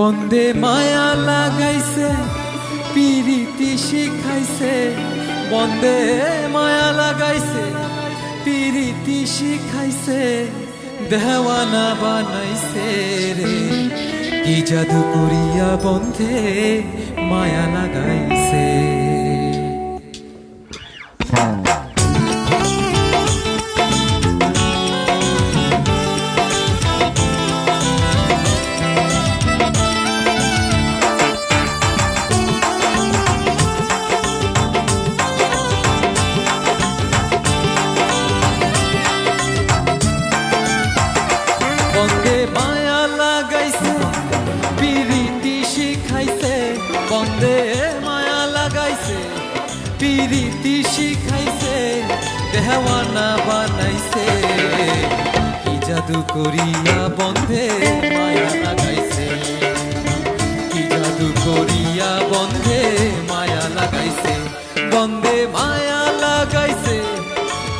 বন্দে মায়া লাগাইছে, পিরিতি শিখাইছে। বন্দে মায়া লাগাইছে, পিরিতি শিখাইছে, দেওয়ানা বানাইছে রে। কি জাদু করিয়া বন্ধে মায়া লাগাইছে। পিরিতি শিখাইছে দেওয়ানা বানাইছে। কি জাদু করিয়া বন্ধে মায়া লাগাইছে? কি জাদু করিয়া বন্ধে মায়া লাগাইছে? বন্দে মায়া লাগাইছে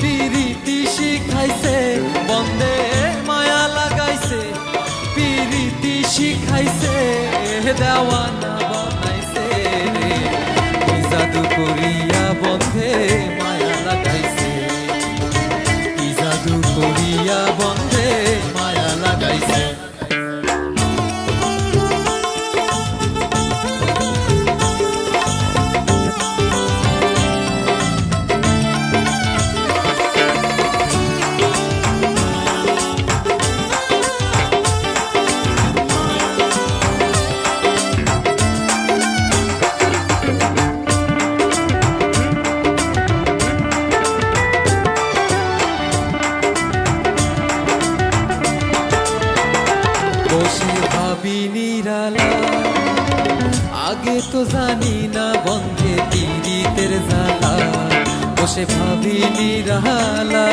পিরিতি শিখাইছে? বন্দে মায়া লাগাইছে পিরিতি শিখাইছে? দেওয়ানা নিরালা আগে তো জানি না বন্ধে পীড়িতের জ্বালা। বসে ভাবি নিরালা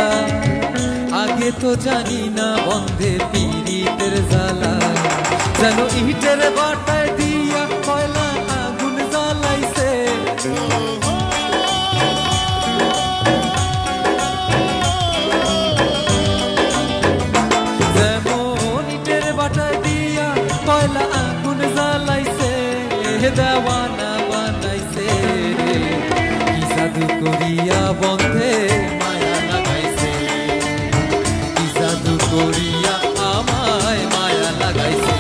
আগে তো জানি না বন্ধে পীড়িতের জ্বালা। যেন ইটের বাটায় দেওয়ানা বানাইছে রে কি জাদু করিয়া বন্ধে মায়া লাগাইছে কি জাদু করিয়া আমায় মায়া লাগাইছে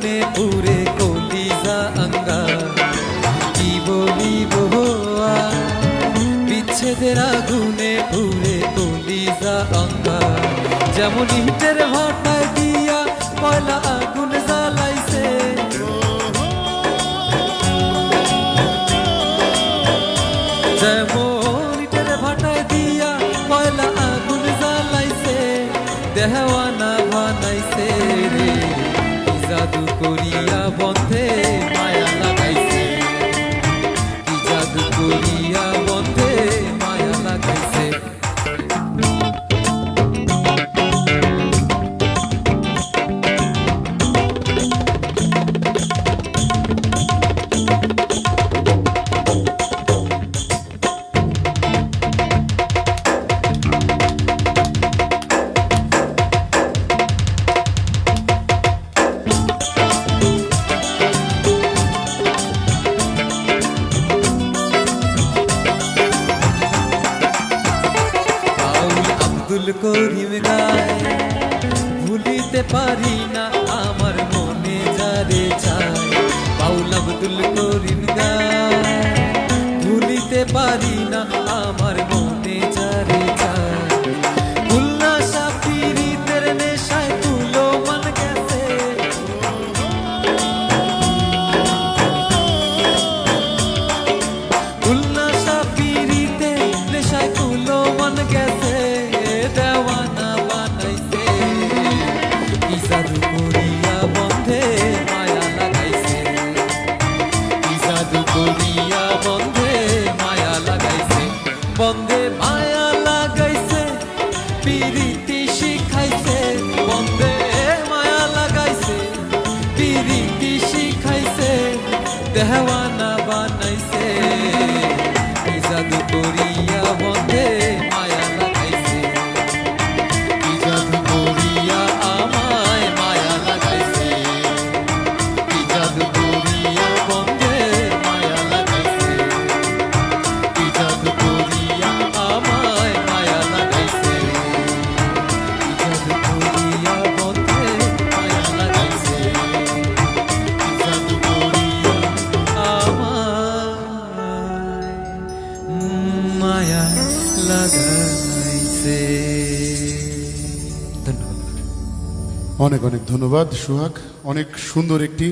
আগুনে পুরে কলিজা আঙ্গা কি বলিব? বিচ্ছেদের আগুনে পুরে কলিজা অঙ্গা যেমন ইটের ভাটায় দিয়া কয়লা আগুন জ্বালাইছে। যেমন ইটের ভাটায় দিয়া কয়লা আগুন জ্বালাইছে। কি জাদু করিয়া বন্ধে ভুলিতে পারি না আমার মনে যারে চায়। বাউল আব্দুল করিম গা ভুলিতে পারি না দুনিয়া বন্ধে মায়া লাগাইছে, বন্ধে মায়া লাগাইছে, পিরিতি শিখাইছে, বন্ধে মায়া লাগাইছে, পিরিতি শিখাইছে দেহওয়ানা অনেক অনেক ধন্যবাদ সোহাগ। অনেক সুন্দর একটি